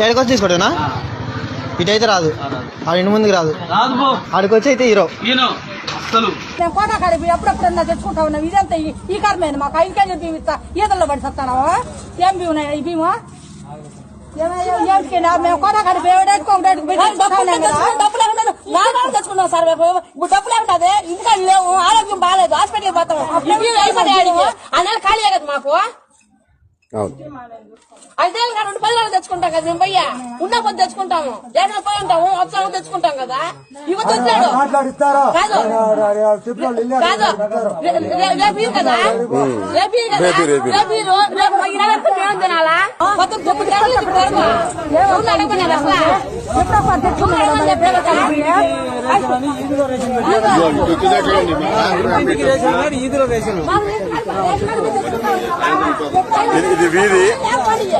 ఎక్కడికి వచ్చి తీసుకోవటేనా ఇటు అయితే రాదు. ఆడ ఇంటి ముందుకు రాదు. రాదు పో. ఆడికి వచ్చి అయితే హీరో మేము కోటా కడిపి ఎప్పుడెప్పుడన్నా తెచ్చుకుంటా ఉన్నాం. ఇదంతా ఈ- కర్మేది మాకు? ఐదు కేజీలు ఇస్తా? ఈదల్లో పడి సత్తానా? ఏం ఉన్నాయి ఈ ఏమిటికి మేము కోటా కడిపి తెచ్చుకున్నాం సార్ మేము డబ్బులు ఏమిటది ఇంకా లేవు. ఆరోగ్యం బాగాలేదు. హాస్పిటల్కి పోతాం. అయిపోతాయి ఖాళీ కదా మాకు? ఐదేళ్ళు కాదు రెండు పది తెచ్చుకుంటాం కదా మేము పోయ్యా ఉన్న కొద్ది తెచ్చుకుంటాము ఏదైనా పోయి ఉంటాము ఒకసారి తెచ్చుకుంటాం కదా రేపు రేపు రేపు. రేపు మేము తినాలా అసలు ఎప్పుడైనా కలిపి. ఇది వీధి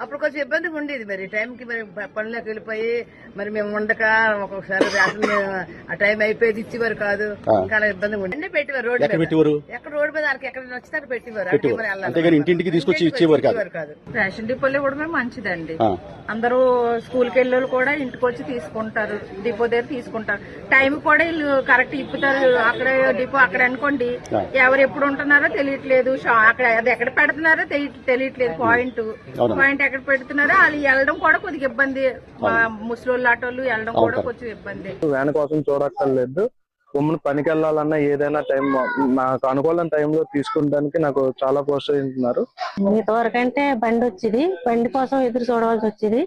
అప్పుడు కొంచెం ఇబ్బందిగా ఉండేది మరి. టైంకి మరి పనులకు వెళ్ళిపోయి మరి మేము ఉండక ఒక్కొక్కసారి రేషన్ ఆ టైం అయిపోయేది ఇచ్చేవారు కాదు. ఇంకా ఇబ్బందిగా ఉండేది. అన్నీ పెట్టేవారు రోడ్డు మీద. పెట్టేవారు? ఎక్కడ రోడ్డు మీద ఎక్కడ అక్కడ పెట్టేవారు. ఇంటింటికి తీసుకొచ్చి ఇచ్చేవారు కాదు. రేషన్ డిపోలో కూడా మంచిదండి. అందరూ స్కూల్కి వెళ్ళి కూడా ఇంటికి వచ్చి తీసుకుంటారు. డిపో దగ్గర తీసుకుంటారు. టైం కూడా వీళ్ళు కరెక్ట్ ఇప్పుతారు. అక్కడ డిపో అక్కడ అనుకోండి. ఎవరు ఎప్పుడు ఉంటున్నారో తెలియట్లేదు. అక్కడ అది ఎక్కడ పెడుతున్నారో తెలి- తెలియట్లేదు. పాయింట్. పాయింట్ ఎక్కడ పెడుతున్నారో వాళ్ళు వెళ్ళడం కూడా కొద్దిగా ఇబ్బంది. ముసలోళ్ళు ఆటోళ్ళు వెళ్ళడం కూడా కొంచెం ఇబ్బంది. వ్యాన్ కోసం చూడక్కర్లేదు. ఉమ్మని పనికి వెళ్ళాలన్నా ఏదైనా టైం నాకు అనుకూలం టైంలో తీసుకుంటానికి నాకు చాలా ప్రోత్సహిస్తున్నారు. ఇంతవరకు అంటే బండి వచ్చేది. బండి కోసం ఎదురు చూడవలసి వచ్చేది.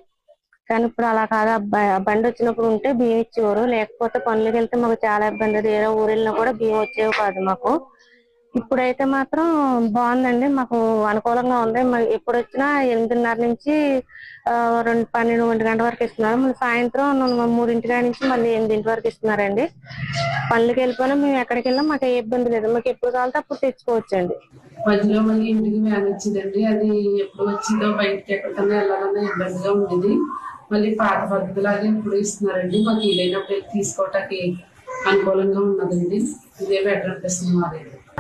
కానీ ఇప్పుడు అలా కాదు. బండి వచ్చినప్పుడు ఉంటే బియ్యం ఇచ్చేవారు లేకపోతే పనులకు వెళ్తే మాకు చాలా ఇబ్బంది. వేరే ఊరు వెళ్ళినా కూడా బియ్యం వచ్చేవి కాదు మాకు. ఇప్పుడైతే మాత్రం బాగుందండి. మాకు అనుకూలంగా ఉంది. మరి ఎప్పుడు వచ్చినా ఎనిమిదిన్నర నుంచి రెండు పన్నెండు ఒంటి గంట వరకు ఇస్తున్నారు. మళ్ళీ సాయంత్రం మూడింటి నుంచి మళ్ళీ ఎనిమిదింటి వరకు ఇస్తున్నారండి. పనులకి వెళ్ళిపోయినా మేము ఎక్కడికి వెళ్ళినా మాకు ఏ ఇబ్బంది లేదు. మాకు ఎప్పుడు కావాలంటే అప్పుడు తెచ్చుకోవచ్చండి. మధ్యలో మళ్ళీ ఇంటికి వ్యాన్ వచ్చిందండి అది ఎప్పుడు వచ్చిందో బయటకి ఎక్కడికన్నా వెళ్ళాలన్నా ఇబ్బందిగా ఉండేది. మళ్ళీ పాత పద్ధతిలాగే ఇప్పుడు ఇస్తున్నారండి. మాకు వీలైనప్పుడు తీసుకోవటానికి అనుకూలంగా ఉన్నదండి ఇదే బెటర్ అనిపిస్తుంది మాది.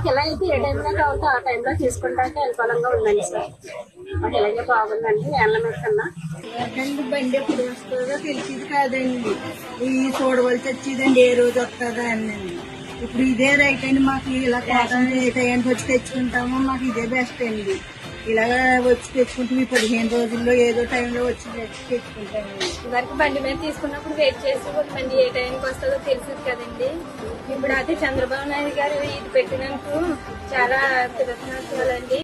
ఎలా అయితే ఏ టైంలో కావాలంటే ఆ టైంలో తీసుకుంటానికి అనుకూలంగా ఉందండి సార్. మాకు ఇలాగే బాగుందండి వేళ్ళ మీద కన్నా. రెండు బండి ఎప్పుడు వస్తుందో తెలిసింది కాదండి. ఈ చూడవలసి వచ్చేదండి ఏ రోజు వస్తుందా అని ఇప్పుడు ఇదే రైట్ అండి మాకు ఇలా కోసం ఏ టైంకి వచ్చి తెచ్చుకుంటామో మాకు ఇదే బెస్ట్ అండి. ఇలాగా వచ్చి తెచ్చుకుంటాం ఈ పదిహేను రోజుల్లో ఏదో టైంలో వచ్చి తెచ్చి వరకు బండి మీద తీసుకున్నప్పుడు వెయిట్ చేసి ఒక బండి ఏ టైంకి వస్తుందో తెలిసింది కదండి. ఇప్పుడు అయితే చంద్రబాబు నాయుడు గారు ఇది పెట్టినందుకు చాలా కృతజ్ఞతలండి